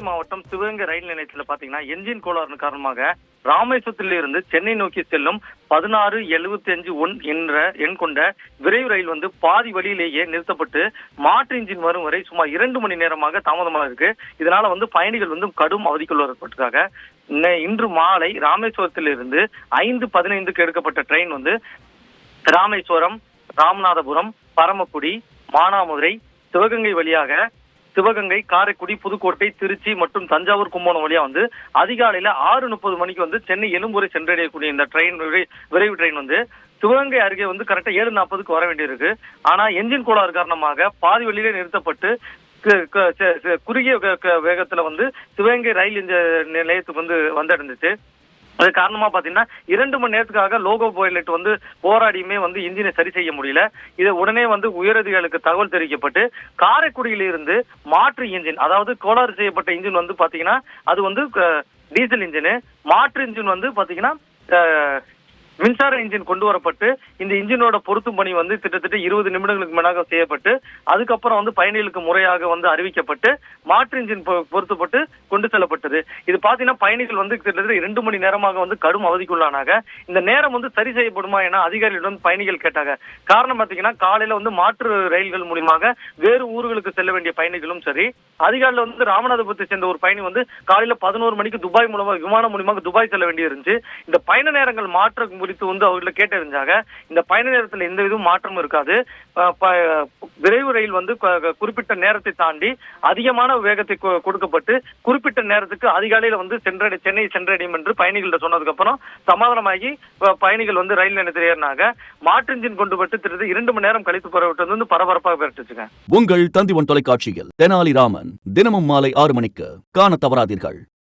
மாவட்டம் சிவகங்கை ரயில் நிலையத்துல பாத்தீங்கன்னா என்ஜின் கோளாறு காரணமாக ராமேஸ்வரத்தில் இருந்து சென்னை நோக்கி செல்லும் பதினாறு எழுபத்தி அஞ்சு ஒன் என்ற எண் கொண்ட விரைவு ரயில் வந்து பாதி வழியிலேயே நிறுத்தப்பட்டு மாற்று இன்ஜின் வரும் வரை சுமார் இரண்டு மணி நேரமாக தாமதமாக இருக்கு. இதனால வந்து பயணிகள் வந்து கடும் அவதிக்குள்ளாக்கப்பட்டிருக்காங்க இன்று மாலை ராமேஸ்வரத்தில் இருந்து ஐந்து பதினைந்துக்கு எடுக்கப்பட்ட ட்ரெயின் வந்து ராமேஸ்வரம் ராமநாதபுரம் பரமக்குடி மானாமதுரை சிவகங்கை வழியாக சிவகங்கை காரைக்குடி புதுக்கோட்டை திருச்சி மற்றும் தஞ்சாவூர் கும்பகோணம் வழியா வந்து அதிகாலையில ஆறு முப்பது மணிக்கு வந்து சென்னை எழும்பூரை சென்றடையக்கூடிய இந்த ட்ரெயின் விரை- விரைவு ட்ரெயின் வந்து சிவகங்கை அருகே வந்து கரெக்டா ஏழு நாற்பதுக்கு வர வேண்டியிருக்கு. ஆனா என்ஜின் கோளாறு காரணமாக பாதி வழியிலே நிறுத்தப்பட்டு குறுகிய வேகத்துல வந்து சிவகங்கை ரயில் இந்த நிலையத்துக்கு வந்து வந்தடைந்துச்சு அது காரணமா பாத்தீங்கன்னா இரண்டு மணி நேரத்துக்காக லோகோ பைலட் வந்து போராடியுமே வந்து இன்ஜினை சரி செய்ய முடியல. இதை உடனே வந்து உயரதிகாரிகளுக்கு தகவல் தெரிவிக்கப்பட்டு காரைக்குடியிலிருந்து மாற்று இன்ஜின் அதாவது கோளாறு செய்யப்பட்ட இன்ஜின் வந்து பாத்தீங்கன்னா அது வந்து க- டீசல் இன்ஜின் மாற்று இன்ஜின் வந்து பாத்தீங்கன்னா மின்சார இன்ஜின் கொண்டு வரப்பட்டு இந்த இன்ஜினோட பொருத்தும் பணி வந்து கிட்டத்தட்ட இருபது நிமிடங்களுக்கு மேலாக செய்யப்பட்டு அதுக்கப்புறம் வந்து பயணிகளுக்கு முறையாக வந்து அறிவிக்கப்பட்டு மாற்று இன்ஜின் பொ- பொருத்தப்பட்டு கொண்டு செல்லப்பட்டது. இது பாத்தீங்கன்னா பயணிகள் வந்து கிட்டத்தட்ட இரண்டு மணி நேரமாக வந்து கடும் அவதிக்குள்ளானாங்க. இந்த நேரம் வந்து சரி செய்யப்படுமா என அதிகாரிகளிடம் பயணிகள் கேட்டாங்க. காரணம் பாத்தீங்கன்னா காலையில வந்து மாற்று ரயில்கள் மூலியமாக வேறு ஊர்களுக்கு செல்ல வேண்டிய பயணிகளும் சரி அதிகாரில வந்து ராமநாதபுரத்தை சேர்ந்த ஒரு பயணி வந்து காலையில பதினோரு மணிக்கு துபாய் மூலமாக விமானம் மூலியமாக துபாய் செல்ல வேண்டி இருந்துச்சு இந்த பயண நேரங்கள் மாற்ற குறித்து வந்து அவர்களை கேட்டறிஞ்சாங்க. இந்த பயண நேரத்துல எந்த விதமும் மாற்றமும் இருக்காது. விரைவு ரயில் வந்து குறிப்பிட்ட நேரத்தை தாண்டி அதிகமான வேகத்தை கொடுக்கப்பட்டு குறிப்பிட்ட நேரத்துக்கு அதிகாலையில வந்து சென்றடை சென்னை சென்றடையும் என்று பயணிகள்கிட்ட சொன்னதுக்கு அப்புறம் சமாதானமாகி பயணிகள் வந்து ரயில் நிலையத்தில் ஏறினாங்க. மாற்று இன்ஜின் கொண்டு பட்டு திருத்து இரண்டு மணி நேரம் கழித்து புறப்பட்டது வந்து பரபரப்பாக பெற்றுச்சுங்க உங்கள் தந்திவன் தொலைக்காட்சியில் தெனாலிராமன் தினமும் மாலை ஆறு மணிக்கு காண தவறாதீர்கள்.